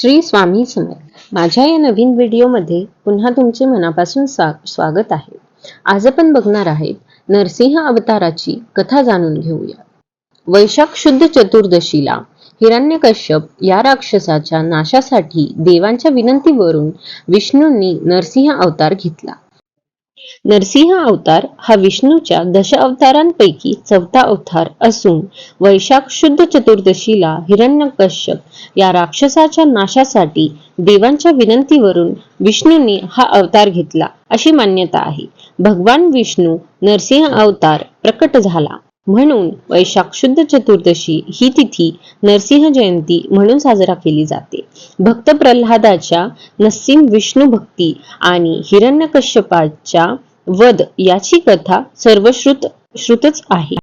श्री स्वामी समर्थ. माझ्या या नवीन व्हिडिओमध्ये पुन्हा तुमचे मनापासून स्वागत आहे. आज आपण बघणार आहेत नरसिंह अवताराची कथा जाणून घेऊया. वैशाख शुद्ध चतुर्दशीला हिरण्यकश्यप या राक्षसाच्या नाशासाठी देवांच्या विनंतीवरून विष्णूंनी नरसिंह अवतार घेतला. नरसिंह अवतार हा विष्णूच्या दश अवतारांपैकी चौथा अवतार असून वैशाख शुद्ध चतुर्दशीला हिरण्यकश्यप या राक्षसाच्या नाशासाठी देवांच्या विनंतीवरून विष्णूने हा अवतार घेतला अशी मान्यता आहे. भगवान विष्णू नरसिंह अवतार प्रकट झाला. म्हणून वैशाख शुद्ध चतुर्दशी ही तिथी नरसिंह जयंती म्हणून साजरा केली जाते. भक्त प्रल्हादाच्या नसीम विष्णू भक्ती आणि हिरण्यकश्यपाच्या वध याची कथा सर्वश्रुत श्रुतच आहे.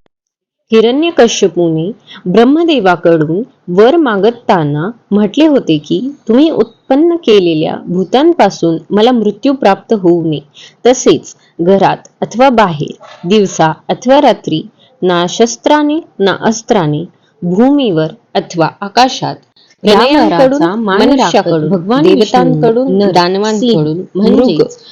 हिरण्यकश्यपूने ब्रह्मदेवाकडून वर मागताना म्हटले होते की तुम्ही उत्पन्न केलेल्या भूतांपासून मला मृत्यू प्राप्त होऊ नये. तसेच घरात अथवा बाहेर दिवसा अथवा रात्री ना शस्त्राने ना अस्त्राने भूमीवर अथवा आकाशात. मनुष्याकडून देवतांकडून दानवांकडून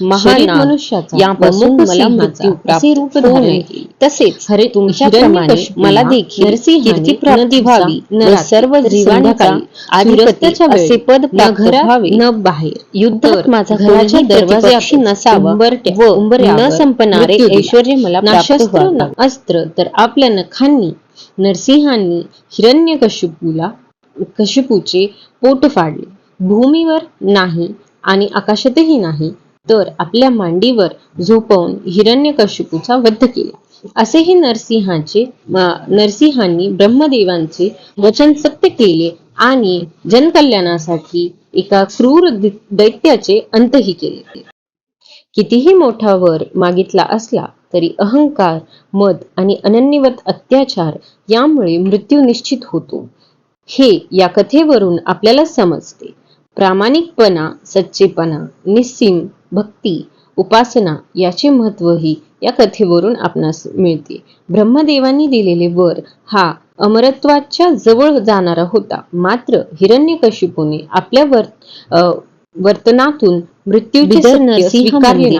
महान मनुष्याचा यापासून मला मृत्यू प्राप्त होऊ नये. तसेच हरे तुमच्याप्रमाणे हिरण्यकशिपुला मला देखील कीर्ती प्राप्त व्हावी. न सर्व जीवांचा असे पद न व्हावे. न बाहेर. युद्धात माझा घराच्या प्रतिपक्षी नसावा व न संपणारे. ऐश्वर्य मला प्राप्त अस्त्र तर आपल्या नखांनी नरसिंहांनी हिरण्यकशिपूला कशिपूचे पोट फाडले. भूमीवर नाही आणि आकाशातही नाही तर आपल्या मांडीवर झोपवून हिरण्यकशिपूचा वध केला. असेही नरसिंहाचे नरसिंहांनी ब्रह्मदेवांचे वचन सत्य केले आणि जनकल्याणासाठी एका क्रूर दैत्याचे अंतही केले. कितीही मोठा वर मागितला असला तरी अहंकार मद आणि अनन्यवत अत्याचार यामुळे मृत्यू निश्चित होतो. हे या कथेवरून आपल्याला समजते. प्रामाणिकपणा सच्चेपणा निस्सीम भक्ती उपासना याचे महत्वही या कथेवरून आपणास मिळते. ब्रह्मदेवांनी दिलेले वर हा अमरत्वाच्या जवळ जाणारा होता. मात्र हिरण्यकशिपूने आपल्या वर वर्तनातून मृत्यूचे स्वीकारले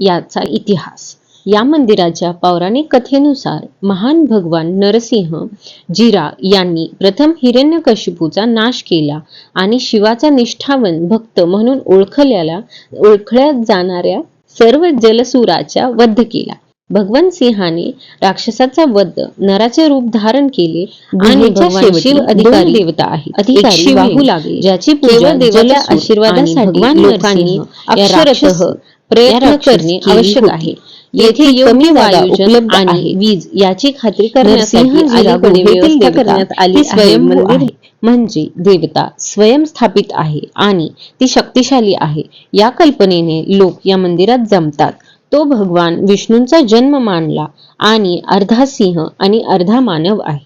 याचा इतिहास. या मंदिराच्या पौराणिक कथेनुसार महान भगवान नरसिंह जिरा यांनी प्रथम हिरण्यकशिपूचा नाश केला आणि शिवाचा निष्ठावन भक्त म्हणून ओळखल्याला ओळखल्या जाणाऱ्या सर्व जलसुराचा वध केला भगवान सिंहाने राक्षसाचा वध नराचे रूप धारण केले आणि शिव अधिकारी देवता. एक अधिकारी वाहू लागले ज्याची पूजा देवाच्या आशीर्वादासाठी भगवान लोकांनी अक्षरशः प्रयत्न करणे आवश्यक. आहे येथे कमी जागा उपलब्ध आहे. वीज याची खात्री करण्यासाठी अलीकडे व्यवस्था करण्यात आली स्वयंभू मंदिर आहे. म्हणजे देवता स्वयंस्थापित आहे आणि ती शक्तिशाली आहे. या कल्पनेने लोक या मंदिरात जमतात. तो भगवान विष्णूंचा जन्म मानला आणि अर्धा सिंह आणि अर्धा मानव आहे.